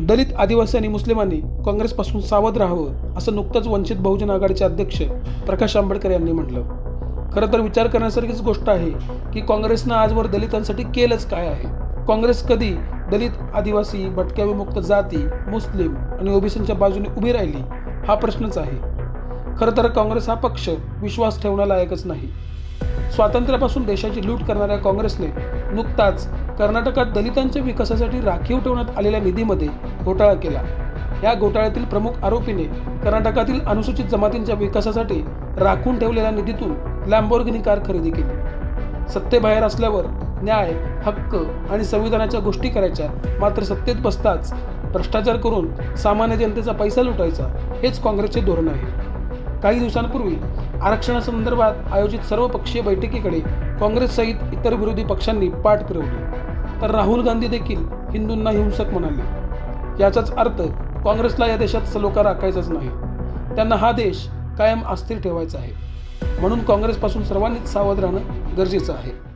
दलित आदिवासी आणि मुस्लिमांनी काँग्रेसपासून सावध राहावं असं नुकतंच वंचित बहुजन आघाडीचे अध्यक्ष प्रकाश आंबेडकर यांनी म्हटलं. खरं तर विचार करण्यासारखीच गोष्ट आहे की काँग्रेसनं आजवर दलितांसाठी केलंच काय आहे? काँग्रेस कधी दलित आदिवासी भटक्या विमुक्त जाती मुस्लिम आणि ओबीसींच्या बाजूने उभी राहिली हा प्रश्नच आहे. खरं तर काँग्रेस हा पक्ष विश्वास ठेवण्यालायकच नाही. स्वातंत्र्यापासून देशाची लूट करणाऱ्या काँग्रेसने नुकताच कर्नाटकात दलितांच्या विकासासाठी राखीव ठेवण्यात आलेल्या निधीमध्ये घोटाळा केला. या घोटाळ्यातील प्रमुख आरोपीने कर्नाटकातील अनुसूचित जमातींच्या विकासासाठी राखून ठेवलेल्या निधीतून लॅम्बोर्गिनी कार खरेदी केली. सत्तेबाहेर असल्यावर न्याय हक्क आणि संविधानाच्या गोष्टी करायच्या मात्र सत्तेत बसताच भ्रष्टाचार करून सामान्य जनतेचा पैसा लुटायचा हेच काँग्रेसचे धोरण आहे. काही दिवसांपूर्वी आरक्षणासंदर्भात आयोजित सर्वपक्षीय बैठकीकडे काँग्रेससहित इतर विरोधी पक्षांनी पाठ फिरवली. तर राहुल गांधी देखील हिंदूंना हिंसक म्हणाले. याचाच अर्थ काँग्रेसला या देशात सलोखा राखायचाच नाही. त्यांना हा देश कायम अस्थिर ठेवायचा आहे. म्हणून काँग्रेसपासून सर्वांनीच सावध राहणं गरजेचं आहे.